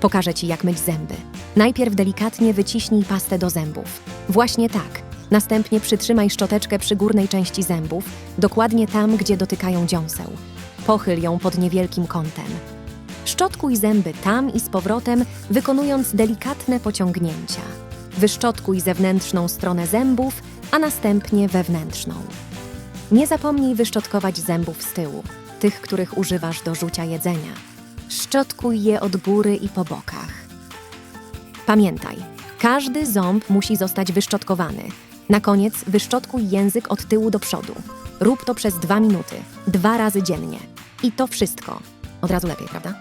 Pokażę Ci, jak myć zęby. Najpierw delikatnie wyciśnij pastę do zębów. Właśnie tak. Następnie przytrzymaj szczoteczkę przy górnej części zębów, dokładnie tam, gdzie dotykają dziąseł. Pochyl ją pod niewielkim kątem. Szczotkuj zęby tam i z powrotem, wykonując delikatne pociągnięcia. Wyszczotkuj zewnętrzną stronę zębów, a następnie wewnętrzną. Nie zapomnij wyszczotkować zębów z tyłu, tych, których używasz do rzucia jedzenia. Szczotkuj je od góry i po bokach. Pamiętaj, każdy ząb musi zostać wyszczotkowany. Na koniec wyszczotkuj język od tyłu do przodu. Rób to przez dwa minuty, dwa razy dziennie. I to wszystko. Od razu lepiej, prawda?